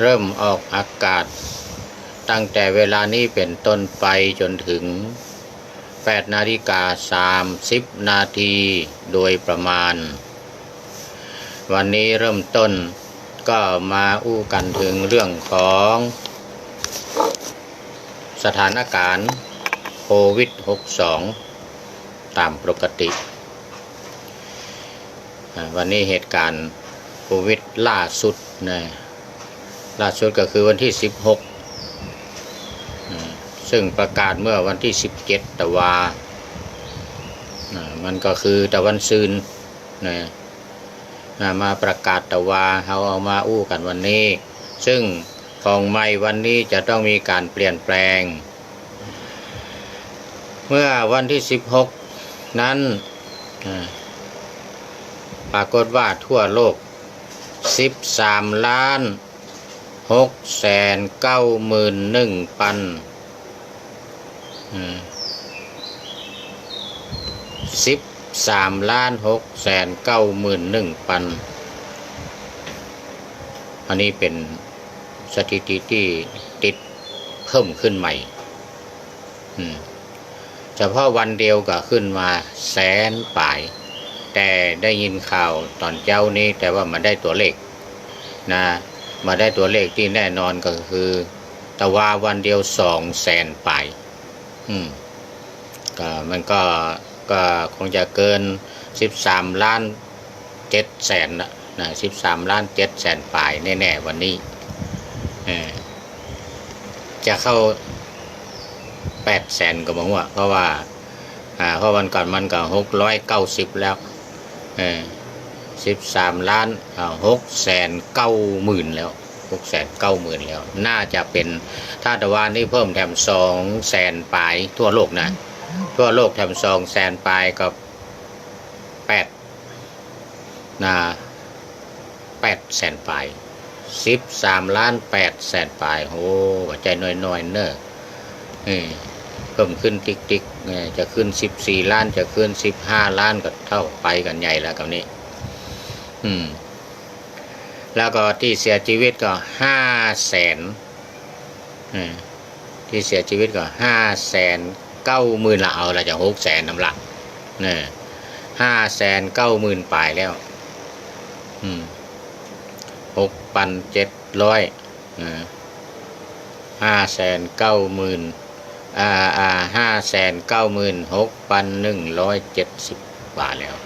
เริ่มออกอากาศ ตั้งแต่เวลานี้เป็นต้นไปจนถึง 8 นาฬิกา 30 นาทีโดยประมาณ วันนี้เริ่มต้นก็มาอู้กันถึงเรื่องของ สถานการณ์โควิด 62 ตามปกติ วันนี้เหตุการณ์โควิดล่าสุดนะ ล่าสุดก็คือวันที่ 16 ซึ่งประกาศเมื่อวันที่ 17ตะวาอ่ามันก็คือตะวันซืนนะมาประกาศตะวาเขาเอามาอู้กันวันนี้ ซึ่งของใหม่วันนี้จะต้องมีการเปลี่ยนแปลง เมื่อวันที่ 16 นั้นปรากฏว่าทั่วโลก 13 ล้าน 6แสน9หมื่นหนึ่งพันสิบสามล้านหกแสนเก้าหมื่นหนึ่งพันอันนี้เป็นสถิติที่ติดเพิ่มขึ้นใหม่เฉพาะวันเดียวก็ขึ้นมาแสนป่าย แต่ได้ยินข่าวตอนเจ้านี้แต่ว่ามันได้ตัวเลขนะ มาได้ตัวเลขที่แน่นอนก็คือ ตะวาวันเดียวสองแสนป่ายอืมก็มันก็ก็คงจะเกินสิบสามล้านเจ็ดแสนนะสิบสามล้านเจ็ดแสนป่ายแน่ ๆ วันนี้เออจะเข้าแปดแสนก็บอกว่า เพราะว่าอ่าเพราะวันก่อนมันก็หกร้อยเก้าสิบแล้ว เออ สิบสามล้านหกแสนเก้าหมื่นแล้วหกแสนเก้าหมื่นแล้ว น่าจะเป็นถ้าตะวันนี่เพิ่มแถมสองแสนปลายทั่วโลกนะ ทั่วโลกแถมสองแสนปลายก็แปดนะแปดแสนปลายสิบสามล้านแปดแสนปลายโอ้หัวใจน้อยๆเนอะเออเพิ่มขึ้นติ๊กติ๊กจะขึ้นสิบสี่ล้านจะขึ้นสิบห้าล้านก็เท่าไปกันใหญ่แล้วกับนี้ อืม แล้วก็ที่เสียชีวิตก็ห้าแสนที่เสียชีวิตก็ห้าแสนเก้าหมื่นละเอาละจะหกแสนน้ำหละเนี่ยห้าแสนเก้าหมื่นปลายแล้ว อืมหกพันเจ็ดร้อยห้าแสนเก้าหมื่นอ่าอ่าห้าแสนเก้าหมื่นหกพันหนึ่งร้อยเจ็ดสิบบาทแล้ว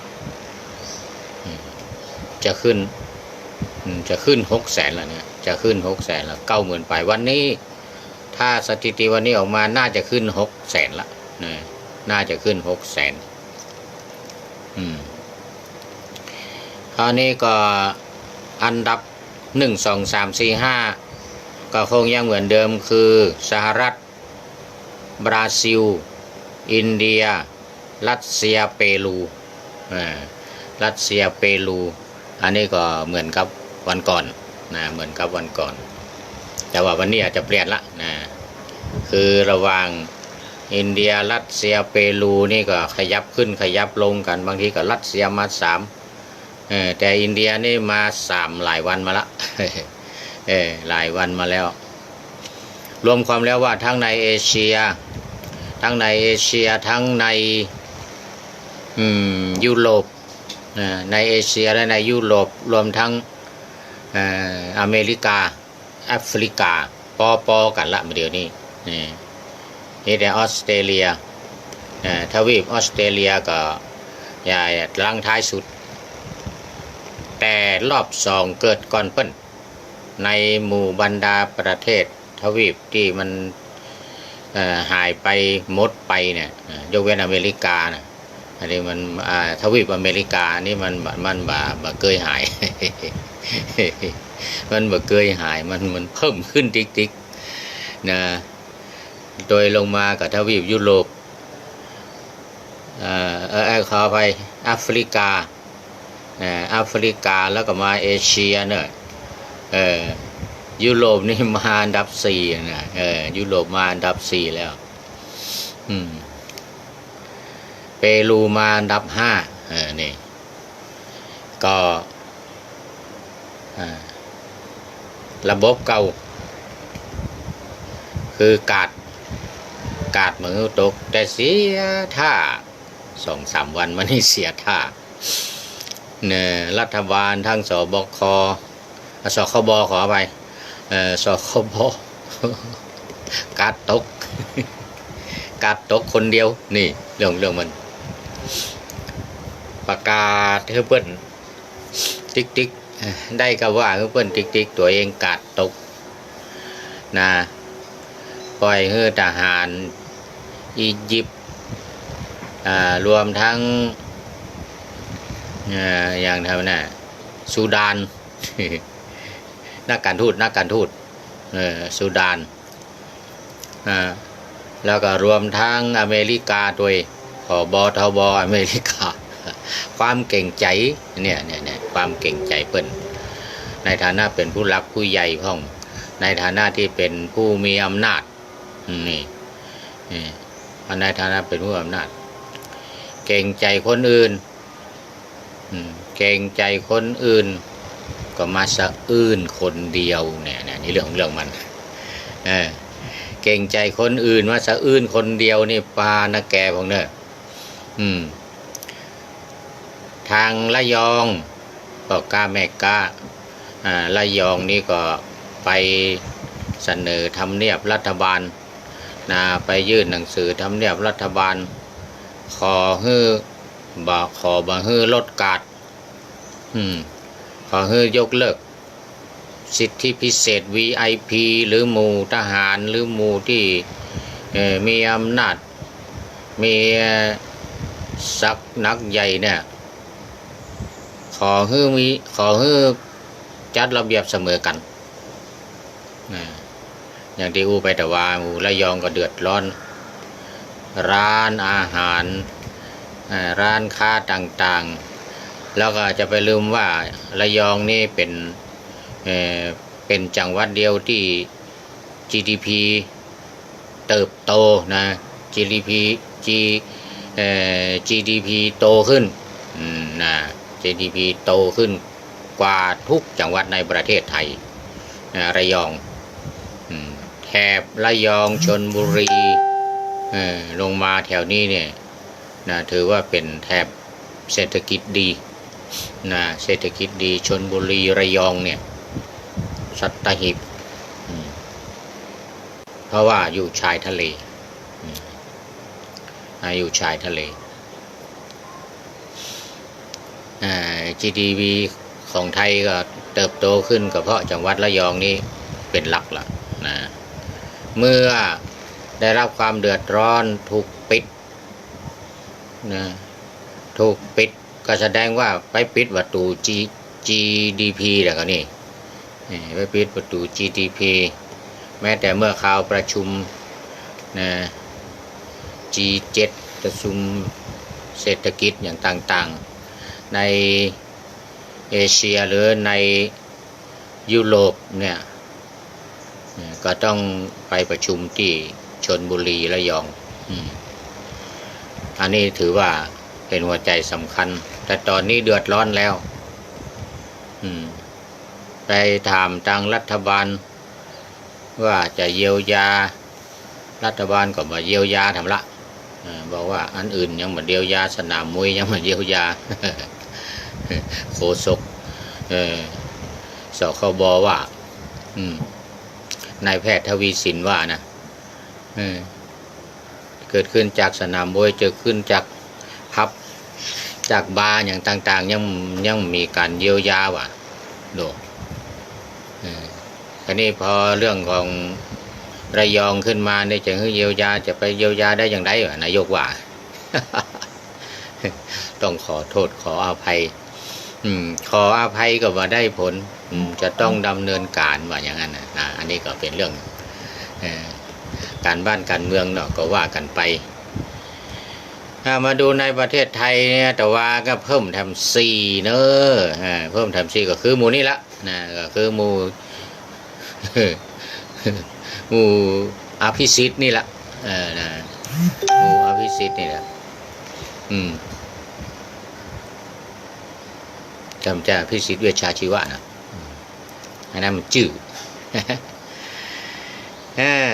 จะขึ้นจะขึ้นหกแสนแล้วเนี่ย จะขึ้นหกแสนแล้วเก้าหมื่นไปวันนี้ ถ้าสถิติวันนี้ออกมาน่าจะขึ้นหกแสนละนี่ยน่าจะขึ้นหกแสนอืมคราวนี้ก็อันดับหนึ่งสองสามสี่ห้าก็คงยังเหมือนเดิมคือสหรัฐ บราซิล อินเดีย รัสเซียเปรูอ่ารัสเซียเปรู อันนี้ก็เหมือนกับวันก่อนนะเหมือนกับวันก่อน แต่ว่าวันนี้อาจจะเปลี่ยนละนะคือระหว่างอินเดียรัสเซียเปรูนี่ก็ขยับขึ้นขยับลงกันบางทีก็รัสเซียมาสามแต่อินเดียนี่มาสามหลายวันมาละเออหลายวันมาแล้ว รวมความแล้วว่าทั้งในเอเชีย ทั้งในเอเชียทั้งในยุโรป ในเอเชียและในยุโรปรวมทั้งอเมริกาแอฟริกาปอปอกันละเดี๋ยวนี้นี่แต่ออสเตรเลียทวีปออสเตรเลียก็ย่าลังท้ายสุด แต่รอบสองเกิดก่อนเปิ้นในหมู่บรรดาประเทศทวีปที่มันหายไปหมดไปเนี่ยยกเว้นอเมริกานะ อันนี้มันทวีปอเมริกานี่มันมันบ่บ่เกยหาย มันบ่เกยหายมันมันเพิ่มขึ้นติ๊กติ๊กนะโดยลงมากับทวีปยุโรปเอ่อเออขอไปแอฟริกาแอฟริกาแล้วก็มาเอเชียเนอะเออยุโรปนี่มาอันดับสี่นะเออยุโรปมาอันดับสี่แล้ว อืม เปรูมาอันดับห้าเออนี่ ก็อ่าระบบเก่า คือกาดกาดมือตก แต่เสียท่าสองสามวันมันนี่เสียท่าเนี่ยรัฐบาลทั้งสบคสคบขอไปเออสคบกาดตกกาดตกคนเดียว นี่ เรื่องเรื่องมัน ประกาศเพื่อนติ๊กติ๊กได้ก็ว่าเพื่อนติ๊กติ๊กตัวเองกาดตกนะปล่อยให้ทหารอียิปต์รวมทั้งอย่างทำน่ะซูดานนักการทูตนักการทูตเออซูดานแล้วก็รวมทั้งอเมริกาด้วย ผบทบอเมริกา ความเก่งใจเนี่ยเนี่ยเนี่ยความเก่งใจเพิ่นในฐานะเป็นผู้รักผู้ใหญ่พ่อง ในฐานะที่เป็นผู้มีอำนาจนี่นี่ในฐานะเป็นผู้มีอำนาจ เก่งใจคนอื่นเก่งใจคนอื่น ก็มาสะอื้นคนเดียวเนี่ยเนี่ยนี่เรื่องของเรื่องมันเออเก่งใจคนอื่นมาสะอื้นคนเดียวนี่ปานะแกพวกเนอะ อืม ทางระยองก็กล้าแม่กล้าอ่าระยองนี่ก็ไปเสนอทำเนียบรัฐบาลนะไปยื่นหนังสือทำเนียบรัฐบาล ขอฮื้อบอกขอบอฮื้อลดกาดอืม ขอฮื้อยกเลิก สิทธิพิเศษ VIP หรือหมู่ทหารหรือหมู่ที่มีอำนาจมี ศักนักใหญ่เนี่ย ขอให้มีขอให้จัดระเบียบเสมอกันนะอย่างที่อู้ไปแต่ว่าหมูระยองก็เดือดร้อน ร้านอาหาร ร้านค้าต่างๆ แล้วก็จะไปลืมว่าระยองนี่เป็นเเป็นจังหวัดเดียวที่ GDP เติบโตนะ GDP G GDP โตขึ้นนะ GDP โตขึ้นกว่าทุกจังหวัดในประเทศไทยระยองแถบระยองชนบุรีลงมาแถวนี้เนี่ยนะถือว่าเป็นแถบเศรษฐกิจดีนะเศรษฐกิจดีชนบุรีระยองเนี่ยสัตหิบเพราะว่าอยู่ชายทะเล อยู่ชายทะเล GDP ของไทยก็เติบโตขึ้นก็เพราะจังหวัดระยองนี้เป็นหลักละนะเมื่อได้รับความเดือดร้อนถูกปิดนะถูกปิดก็แสดงว่าไปปิดประตู G GDP แล้วก็นี่นี่ไปปิดประตู GDP แม้แต่เมื่อข่าวประชุมนะ G7 ประชุมเศรษฐกิจอย่างต่างๆ ในเอเชียหรือในยุโรปเนี่ยก็ต้องไปประชุมที่ชนบุรีระยองอันนี้ถือว่าเป็นหัวใจสำคัญ แต่ตอนนี้เดือดร้อนแล้วไปถามทางรัฐบาล ว่าจะเยียวยา รัฐบาลก็มาเยียวยาทำละ บอกว่าอันอื่นยังเหมือนเยียวยาสนามมวยยังเหมือนเยียวยาโคศกเออสคบว่าอืมนายแพทย์ทวีสินว่านะเกิดขึ้นจากสนามมวยเกิดขึ้นจากพับจากบาร์อย่างต่าง ๆ ยังยังมีการเยียวยาว่ะโดออทีนี้พอเรื่องของ ระยองขึ้นมาเนี่ยจะให้เยียวยาจะไปเยียวยาได้อย่างไรวะนายกว่า ต้องขอโทษขออภัย อืม ขออภัยก็ว่าได้ผล อืม จะต้องดำเนินการว่าอย่างนั้นนะอันนี้ก็เป็นเรื่องอการบ้านการเมืองเนาะก็ว่ากันไปามาดูในประเทศไทยเนี่ยแต่ว่าก็เพิ่มทำสี่เนอะเพิ่มทำสี่ก็คือหมูนี่ละนะก็คือหมู หมูอภิสิทธิ์นี่แหละเออนะหมูอภิสิทธิ์นี่แหละอืมจำจะพิสิทธิ์เวชชาชีวะนะอันนั้นมันจื่อเออ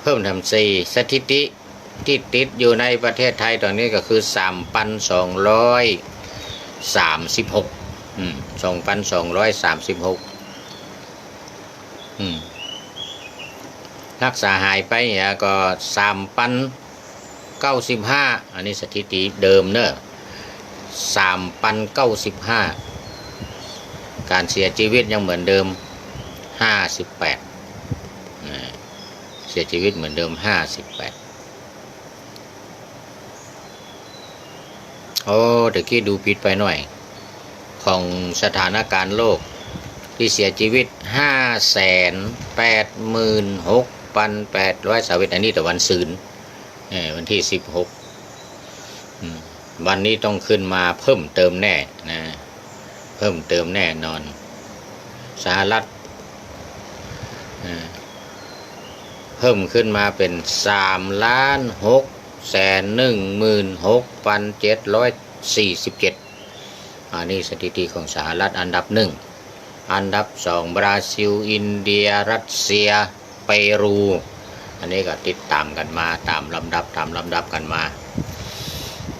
เพิ่มทำสี่สถิติที่ติดอยู่ในประเทศไทยตอนนี้ก็คือสามพันสองร้อยสามสิบหกสองพันสองร้อยสามสิบหก รักษาหายไปเนี่ยก็สามพันเก้าสิบห้าอันนี้สถิติเดิมเนอะสามพันเก้าสิบห้าการเสียชีวิตยังเหมือนเดิมห้าสิบแปดเสียชีวิตเหมือนเดิมห้าสิบแปดโอ้เดี๋ยวกี้ดูผิดไปหน่อย ของสถานการณ์โลกที่เสียชีวิตห้าแสนแปดหมื่นหก พันแปดร้อยสาวิตอันนี้แต่วันศืนวันที่สิบหกวันนี้ต้องขึ้นมาเพิ่มเติมแน่นะเพิ่มเติมแน่นอนสหรัฐเพิ่มขึ้นมาเป็นสามล้านหกแสนหนึ่งหมื่นหกพันเจ็ดร้อยสี่สิบเจ็ดอันนี้สถิติของสหรัฐอันดับหนึ่ง อันดับสองบราซิล อินเดีย รัสเซีย เปรู อันนี้ก็ติดตามกันมาตามลำดับตามลำดับกันมา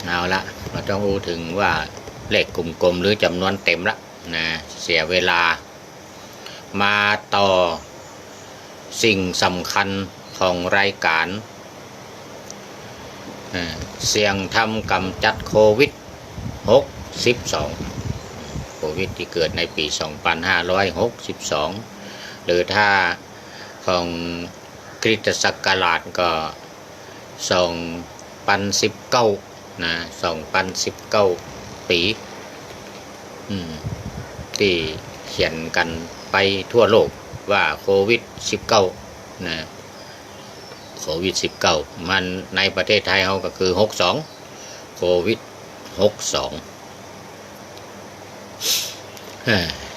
เอาละเราต้องรู้ถึงว่าเลขกลมๆหรือจำนวนเต็มละนะเสียเวลา มาต่อสิ่งสำคัญของรายการเสี่ยงทำกำจัดโควิด 62 โควิดที่เกิดในปี 2562 หรือถ้า ของคริสตศักราชก็2019นะ2019ปีที่เขียนกันไปทั่วโลกว่าโควิด19นะโควิด19มันในประเทศไทยเขาก็คือ62โควิด62ธ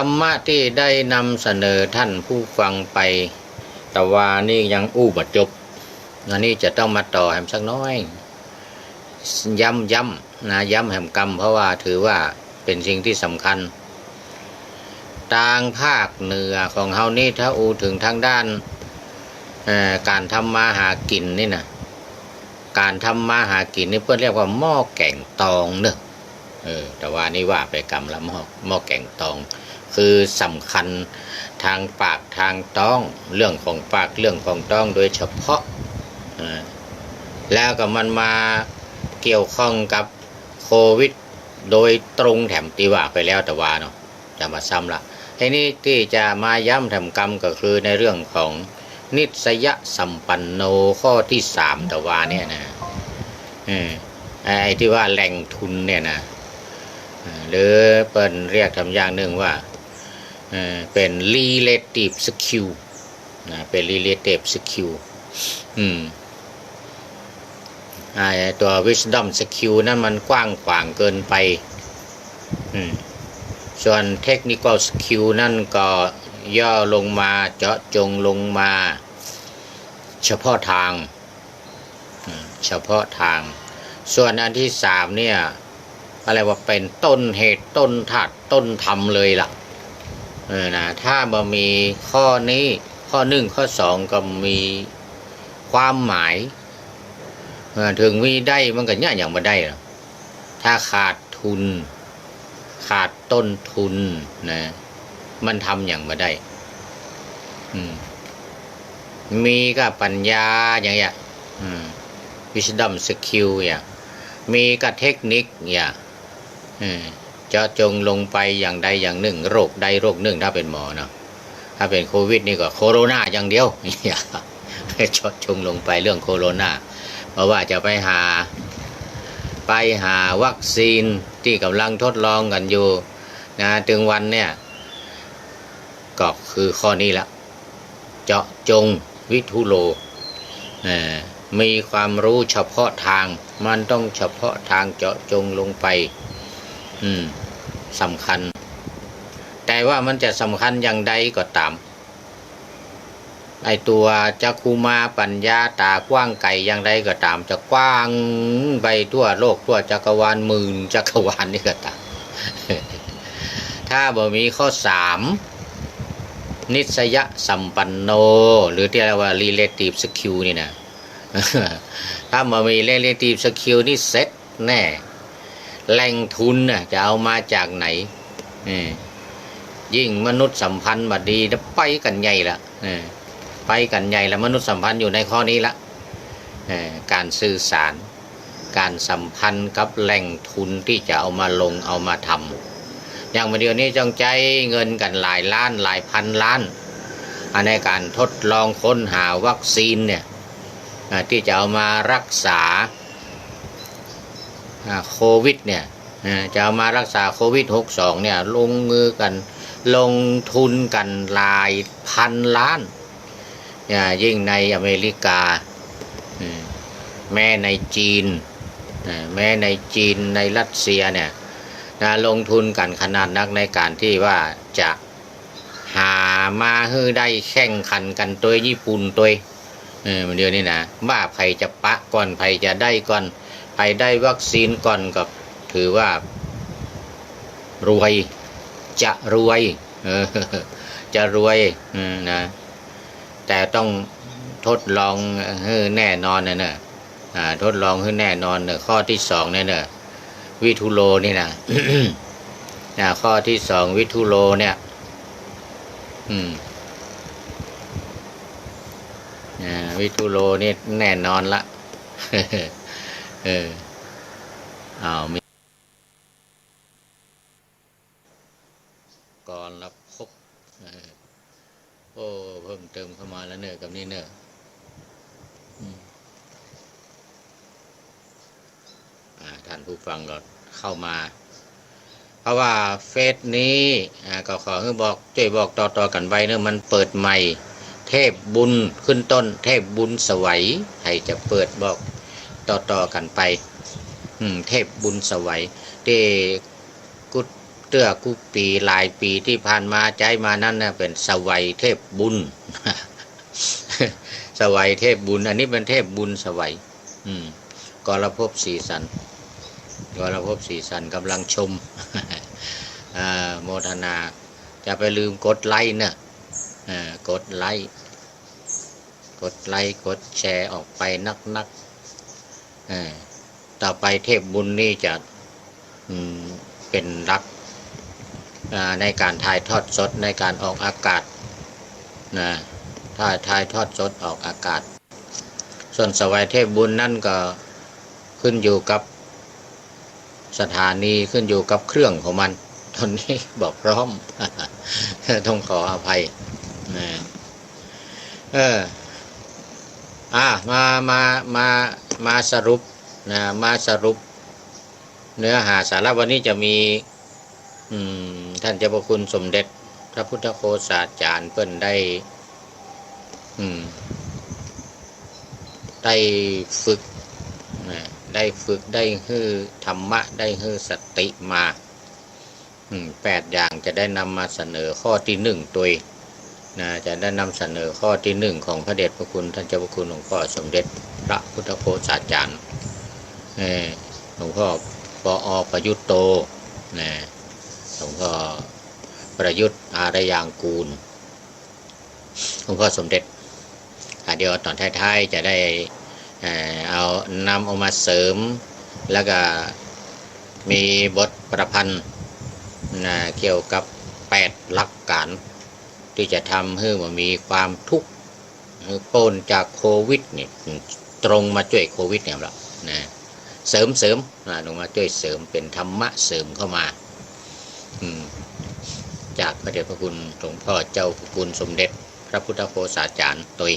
รรมะที่ได้นำเสนอท่านผู้ฟังไป แต่ว่านี่ยังอู้บัดจบอันนี้จะต้องมาต่อแหมสักน้อย ย้ำย้ำนะย้ำแหมกรรม เพราะว่าถือว่าเป็นสิ่งที่สำคัญต่างภาคเหนือของเฮานี่ถ้าอูถึงทางด้านการทำมาหากินนี่นะการทำมาหากินนี่เพื่อเรียกว่าหม้อแก่งตองเนอะเออแต่ว่านี่ว่าไปกรรมละหม้อหม้อแก่งตอง คือสำคัญทางปากทางต้องเรื่องของปากเรื่องของต้องโดยเฉพาะ แล้วก็มันมาเกี่ยวข้องกับโควิด โดยตรงแถมตีว่าไปแล้วแต่ว่าเนาะจะมาซ้ำละทีนี้ที่จะมาย้ำทำกรรมก็คือในเรื่องของนิสยสัมปันโนข้อที่สามแตะวาเนี่ยนะไอ้ที่ว่าแหล่งทุนเนี่ยนะหรือเปิ่นเรียกทำอย่างหนึ่งว่า เป็น relative skill นะเป็น relative skill อืมไอ้ตัว wisdom skill นั้นมันกว้างขวางเกินไป อืมส่วนเทคนิคอลสกิลนั่นก็ย่อลงมาเจาะจงลงมา เฉพาะทาง เฉพาะทาง ส่วนอันที่สามเนี่ย อะไรว่าเป็นต้นเหตุต้นถัดต้นทำเลยล่ะ เออนะถ้าบ่มีข้อนี้ข้อหนึ่งข้อสองก็มีความหมายถึงมีได้มันก็เนี่อย่างมาได้หรอถ้าขาดทุน ขาดต้นทุนนะมันทำอย่างมาได้มีก็ปัญญาอย่างเงี้ยวิชดัมสกิลอย่างมีก็เทคนิคอย่าง จาะจงลงไปอย่างใดอย่างหนึ่ง โรคใดโรคหนึ่งถ้าเป็นหมอเนาะถ้าเป็นโควิดนี่ก็โคโรนาอย่างเดียวอย่าเจาะจงลงไปเรื่องโคโรนาเพราะว่าจะไปหาไปหาวัคซีนที่กำลังทดลองกันอยู่นะถึงวันเนี่ยก็คือข้อนี้ละเจาะจงวิทุโลมีความรู้เฉพาะทาง มันต้องเฉพาะทางเจาะจงลงไป อืม สำคัญ แต่ว่ามันจะสำคัญอย่างใดก็ตาม ไอตัวจักคูมาปัญญาตากว้างไก่อย่างไรก็ตาม จะกว้างไปทั่วโลกทั่วจักรวาลหมื่นจักรวาลนี่ก็ตามถ้ถ้าบ่มีข้อสามนิสยสัมปันโน หรือที่เรียกว่า relative skill นี่นะถ้ามามี relative skill นี่เซ็ตแน่ แหล่งทุนน่ะจะเอามาจากไหนอยิ่งมนุษย์สัมพันธ์บัดดีนะไปกันใหญ่ละอไปกันใหญ่ละมนุษย์สัมพันธ์อยู่ในข้อนี้ละอการสื่อสาร การสัมพันธ์กับแหล่งทุนที่จะเอามาลงเอามาทำอย่างเดียวนี้จงใจเงินกันหลายล้านหลายพันล้านอันในการทดลองค้นหาวัคซีนเนี่ยที่จะเอามารักษา โควิดเนี่ยจะเอามารักษาโควิด 62 เนี่ยลงมือกันลงทุนกันหลายพันล้านอ่ายิ่งในอเมริกา แม่ในจีน แม้ในจีนในรัสเซียเนี่ยนะลงทุนกันขนาดนักในการที่ว่าจะหามาให้ได้แข่งขันกันตัวญี่ปุ่นตัวเออมันเดียวนี่นะว่าใครจะปะก่อนใครจะได้ก่อน ใครได้วัคซีนก่อนกับถือว่ารวยจะรวยจะรวยนะแต่ต้องทดลองให้แน่นอนนะเนอะอ่าทดลองขึ้นแน่นอนเนอะข้อที่สองเนี่ยเนอะวิทุโลนี่นะนะข้อที่สองวิทุโลเนี่ยอืมวิทุโลนี่แน่นอนละ เอออ้าวมีก่อนรับพบเออโอ้เพิ่มเติมเข้ามาแล้วเนอะกับนี่เนอะอืมอ่าท่านผู้ฟังก็เข้ามา เพราะว่าเฟซนี้อ่าก็ขอให้บอกช่วยบอกต่อๆกันไว้เนอะมันเปิดใหม่ เทพบุญขึ้นต้น เทพบุญสวัยให้จะเปิดบอก ต่อๆกันไปเทพบุญสวัยที่กุเตื้อกุปีหลายปีที่ผ่านมาใจมานั่นนะเป็นสวัยเทพบุญ สวัยเทพบุญ อันนี้เป็นเทพบุญสวัยอืมกรภพสีสันกรภพสีสันกำลังชมโมทนาจะไปลืมกดไลค์เนะอ่ากดไลค์กดไลค์กดแชร์ออกไปนักนัก ต่อไปเทพบุญนี่จะเป็นรักในการถ่ายทอดสดในการออกอากาศนะถ่ายถ่ายทอดสดออกอากาศ ส่วนสวัยเทพบุญนั่นก็ขึ้นอยู่กับสถานีขึ้นอยู่กับเครื่องของมัน ตอนนี้บอกพร้อม ต้องขออภัยนะเออ อ่ามามามามาสรุปนะมาสรุป เนื้อหาสาระวันนี้จะมี อืม ท่านเจ้าพระคุณสมเด็จ พระพุทธโฆษาจารย์เปิ้นได้ อืม ได้ฝึกนะได้ฝึกได้ฮือธรรมะ ได้ฮือสติมาอืมแปดอย่างจะได้นำมาเสนอข้อที่หนึ่งตัวเอง นะจะได้นำเสนอข้อที่หนึ่งของพระเดชพระคุณท่านเจ้าพระคุณหลวงพ่อสมเด็จพระพุทธโฆษาจารย์หลวงพ่อปออประยุทธ์โตนะหลวงพ่อประยุทธ์อารยางกูลหลวงพ่อสมเด็จอะเดี๋ยวตอนท้ายๆจะได้เอานำเอามาเสริม แล้วก็มีบทประพันธ์นะเกี่ยวกับ 8 หลักการ ที่จะทำให้มันมีความทุกข์โปนจากโควิดเนี่ยตรงมาช่วยโควิดเนี่ยหรอกนะเสริมเสริมนะลงมาช่วยเสริมเป็นธรรมะเสริมเข้ามาจากพระเดชพระคุณหลวงพ่อเจ้าพระคุณสมเด็จ พระพุทธโฆษาจารย์ตุย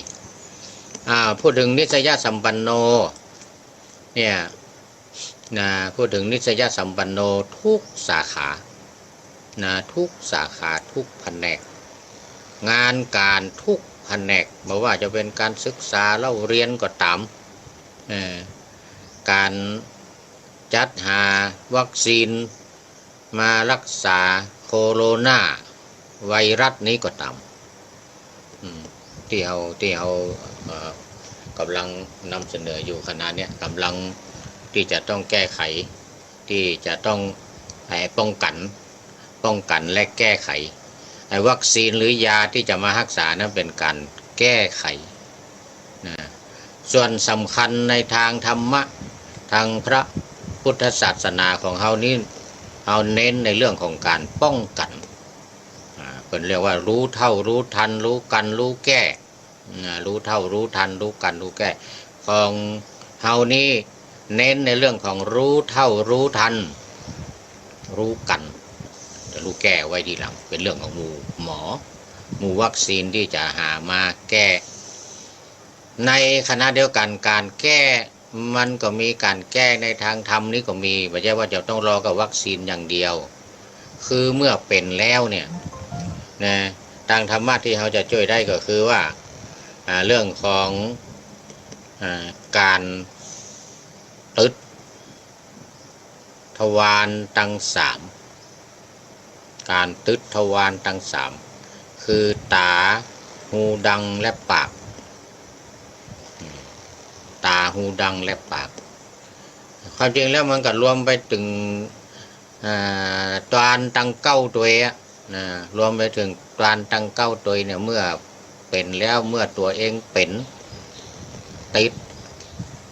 พูดถึงนิสยสัมปันโนเนี่ยนะพูดถึงนิสยสัมปันโนทุกสาขานะทุกสาขาทุกแผนก งานการทุกแผนกไม่ว่าจะเป็นการศึกษาเล่าเรียนก็ตามการจัดหาวัคซีนมารักษาโคโรนาไวรัสนี้ก็ตามที่เราที่เรากำลังนำเสนออยู่ขณะนี้กำลังที่จะต้องแก้ไข ที่จะต้องป้องกัน ป้องกันและแก้ไข วัคซีนหรือยาที่จะมารักษานั้นเป็นการแก้ไขนะส่วนสำคัญในทางธรรมะทางพระพุทธศาสนาของเฮานี่เอาเน้นในเรื่องของการป้องกันเป็นเรียกว่ารู้เท่ารู้ทัน รู้กันรู้แก้รู้เท่ารู้ทัน รู้กันรู้แก้ ของเฮานี่เน้นในเรื่องของรู้เท่ารู้ทัน รู้กัน จะรู้แก้ไว้ทีหลัง เป็นเรื่องของหมู่หมอหมู่วัคซีนที่จะหามาแก้ ในคณะเดียวกันการแก้มันก็มีการแก้ในทางธรรมนี่ก็มีไม่ใช่ว่าจะต้องรอกับวัคซีนอย่างเดียว คือเมื่อเป็นแล้วเนี่ยนะทางธรรมะที่เขาจะช่วยได้ก็คือว่าเรื่องของอการตึดทวารตังสาม การตึดทวารตังสามคือตา หูดังและปาก ตาหูดังและปาก ความจริงแล้วมันก็รวมไปถึงอ่าตานตังเก้าตัวเอะนะรวมไปถึงตานตังเก้าตัวเนี่ยเมื่อเป็นแล้วเมื่อตัวเองเป็นติด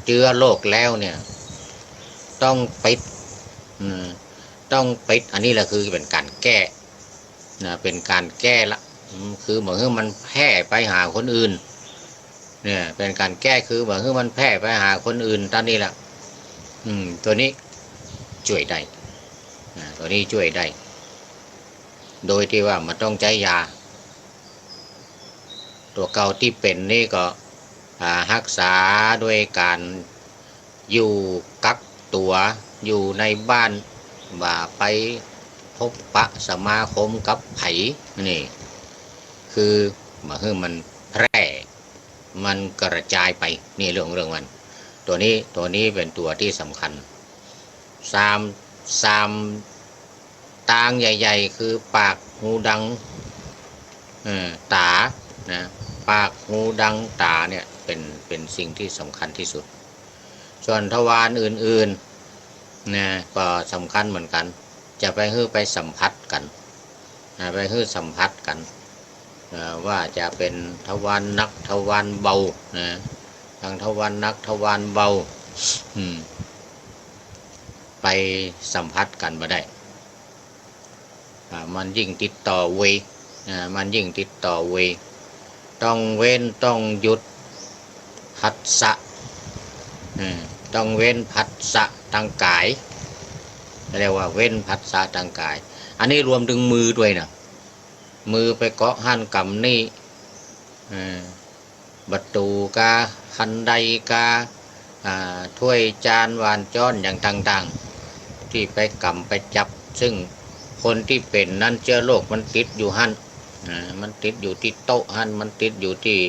เชื้อโรคแล้วเนี่ย ต้องปิดอืม ต้องปิด อันนี้แหละคือเป็นการแก้นะเป็นการแก้ละคือเหมือนกับมันแพร่ไปหาคนอื่น เนี่ย เป็นการแก้คือเหมือนกับมันแพร่ไปหาคนอื่นตอนนี้แหละอืม ตัวนี้ช่วยได้นะตัวนี้ช่วยได้ โดยที่ว่ามันต้องใช้ยา ตัวเก่าที่เป็นนี่ก็รักษาด้วยการอยู่กักตัวอยู่ในบ้าน ว่าไปพบปะสมาคมกับไผ่นี่ คือมาคือมันแพร่ มันกระจายไปนี่เรื่องเรื่องมัน ตัวนี้ตัวนี้เป็นตัวที่สำคัญสามสามตางใหญ่ ๆ คือปากหูดังตานะปากหูดังตาเนี่ยเป็นเป็นสิ่งที่สำคัญที่สุด ส่วนทวารอื่นๆ นะก็สำคัญเหมือนกัน จะไปฮื้อไปสัมผัสกันนะไปฮื้อสัมผัสกันนะว่าจะเป็นทวารนักทวารเบานะทางทวารนักทวารเบาไปสัมผัสกันมาได้ มันยิ่งติดต่อเวมันยิ่งติดต่อเว ต้องเว้นต้องหยุดผัสสะต้องเว้นผัสสะ ทางกายเรียกว่าเว้นผัสสะทางกาย อันนี้รวมถึงมือด้วยนะมือไปเกาะหันกำนี่ประตูกาคันไดกาถ้วยจานวานจ้อนอย่างต่างๆ ที่ไปกำไปจับ ซึ่งคนที่เป็นนั่นเชื้อโรคมันติดอยู่หันอ่ามันติดอยู่ที่โต๊ะหันมันติดอยู่ที่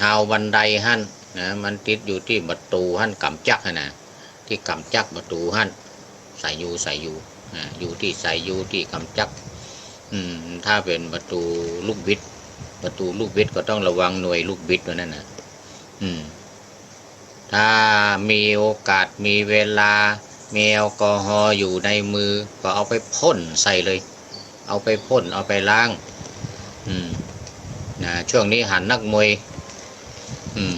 หาวบันไดหันนะมันติดอยู่ที่ประตูหันกำจักนะ ที่กำจักประตูหันใส่อยูใส่อยูอ่าอยู่ที่ใส่อยูที่กำจักอืมถ้าเป็นประตูลูกบิด ประตูลูกบิดก็ต้องระวังหน่วยลูกบิดตัวนั้นนะอืมถ้ามีโอกาสมีเวลามีแอลกอฮอล์อยู่ในมือ ก็เอาไปพ่นใส่เลย เอาไปพ่นเอาไปล้าง อืมนะช่วงนี้หันนักมวย อืม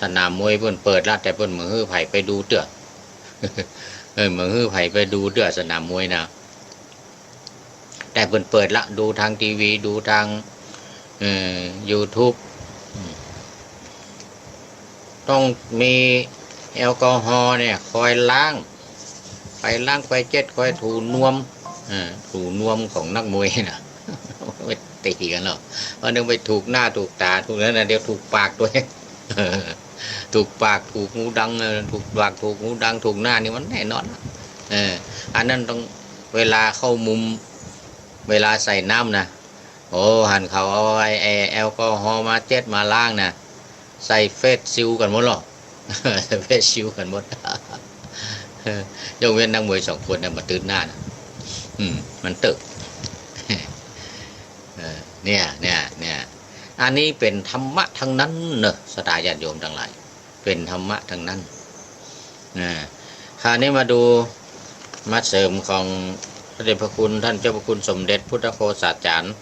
สนามมวยเพิ่นเปิดแล้วแต่เพิ่นมือฮื้อไผ่ไปดูเตื้อ เออมือฮือไผ่ไปดูเตื้อสนามมวยนะแต่เพิ่นเปิดละดูทางทีวีดูทางเอ่อ YouTube ต้องมีแอลกอฮอล์เนี่ย คอยล้าง ไปล้างไปเจ็ดคอยถูนวมอ่าถูนวมของนักมวยนะไปตีกันหรอกวันหนึงไปถูกหน้าถูกตาถูกนั้นนะเดี๋ยวถูกปากด้วย ถูกปากถูกหูดังถูกปากถูกหูดังถูกหน้านี่มันแน่นอนละเอออันนั้นต้องเวลาเข้ามุมเวลาใส่น้ำนะโอ้หันเขาเอาไอไอ้แอลกอฮอล์มาเจ็ดมาล้างนะใส่เฟสซิลกันหมดหรอกเฟสซิลกันหมดยกเว้นนักมวยสองคนนะมาตื่นหน้านะอืมมันตึกเออเนี่ยเนี่ยเนี่ย อันนี้เป็นธรรมะทั้งนั้นเนอะสตาญาติโยมทั้งหลาย เป็นธรรมะทั้งนั้นนะคราวนี้มาดูมาเสริมของพระเดชพระคุณท่านเจ้าพระคุณสมเด็จพุทธโฆษาจารย์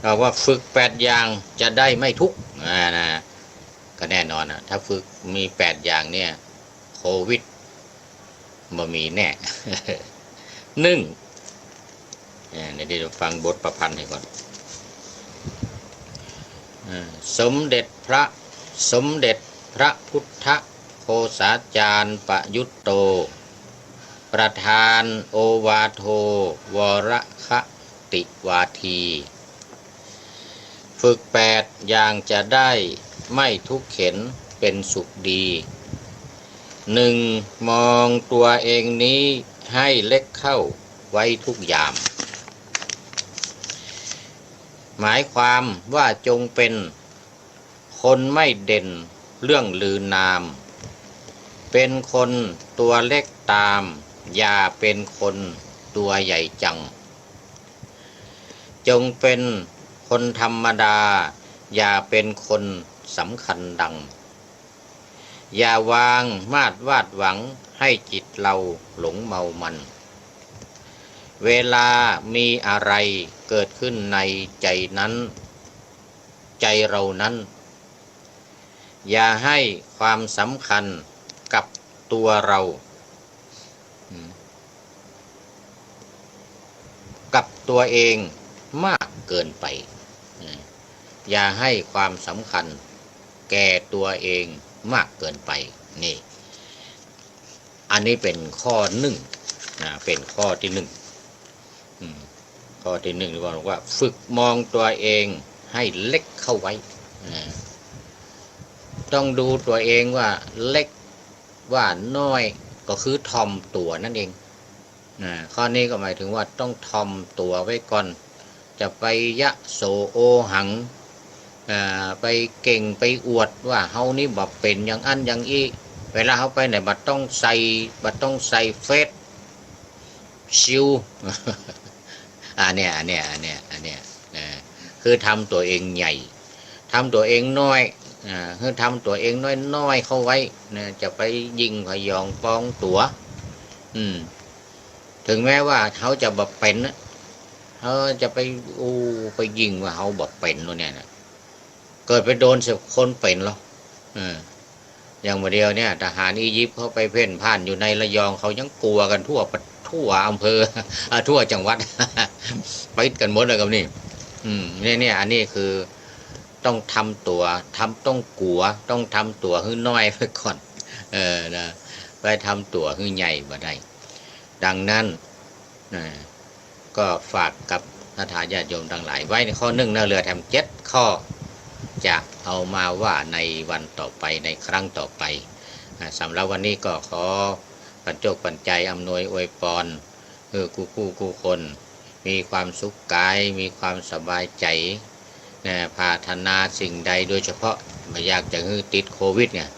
เราว่าฝึกแปดอย่างจะได้ไม่ทุกข์อ่านะก็แน่นอนนะถ้าฝึกมีแปดอย่างเนี่ยโควิดมามีแน่หนึ่งเนี่ยเดี๋ยวฟังบทประพันธ์ให้ก่อน สมเด็จพระสมเด็จพระพุทธโฆษาจารย์ประยุตโต ประธานโอวาโท วรคติวาที ฝึกแปดอย่างจะได้ไม่ทุกข์เข็นเป็นสุขดีหนึ่งมองตัวเองนี้ให้เล็กเข้าไว้ทุกยาง หมายความว่าจงเป็น คนไม่เด่นเรื่องลือนาม เป็นคนตัวเล็กตาม อย่าเป็นคนตัวใหญ่จัง จงเป็นคนธรรมดา อย่าเป็นคนสำคัญดัง อย่าวางมาดวาดหวังให้จิตเราหลงเมามัน เวลามีอะไร เกิดขึ้นในใจนั้น ใจเรานั้น อย่าให้ความสำคัญกับตัวเรา กับตัวเองมากเกินไป อย่าให้ความสำคัญแก่ตัวเองมากเกินไปนี่ อันนี้เป็นข้อหนึ่งนะเป็นข้อที่หนึ่ง ข้อที่หนึ่งที่บอกว่า ฝึกมองตัวเองให้เล็กเข้าไว้ ต้องดูตัวเองว่าเล็กว่าน้อยก็คือทอมตัวนั่นเองข้อนี้ก็หมายถึงว่าต้องทอมตัวไว้ก่อน จะไปยะโสโอหังไปเก่งไปอวดว่าเฮานี่บัเป็นอย่างอันอย่างอีเวลาเขาไปไหนบัต้องใส่บัต้องใส่เฟซชิว อันเนี้ยอันเนี้ยอันเนี้ยอันเนี้ยคือทำตัวเองใหญ่ทำตัวเองน้อยอ่าคือทำตัวเองน้อยน้อยเข้าไว้นะจะไปยิงพยองปองตัว อืม ถึงแม้ว่าเขาจะแบบเป็นเขาจะไปอู้ไปยิงว่าเขาแบบเป็นนู่นเนี่ยนะเกิดไปโดนเสียคนเป็นหรอเอออย่างมาเดียวเนี่ย ทหารอียิปต์เขาไปเพ่นพ่านอยู่ในระยองเขายังกลัวกันทั่วประ ทั่วอำเภอทั่วจังหวัด ไปกันหมดเลยกับนี่ อืมเนี่ยเนี่ยอันนี้คือต้องทำตัวทำต้องกลัว ต้องทำตัวให้น้อยไปก่อน เออนะไปทำตัวให้ใหญ่มาได้ ดังนั้นนะก็ฝากกับนาถาญาติโยมทั้งหลาย ไว้ในข้อหนึ่งนะเรือแถมเจ็ดข้อ จะเอามาว่าในวันต่อไปในครั้งต่อไปสำหรับวันนี้ก็ขอ ปัจจกปัจจัยอำนวยอวยพรคือกูคู่กูคน มีความสุขกาย มีความสบายใจนะพาธนาสิ่งใดโดยเฉพาะไม่อยากจะให้ติดโควิดเนี่ย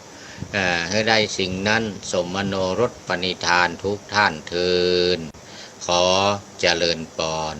เออให้ได้สิ่งนั้นสมมโนรสปณิธานทุกท่านเทินขอเจริญปอน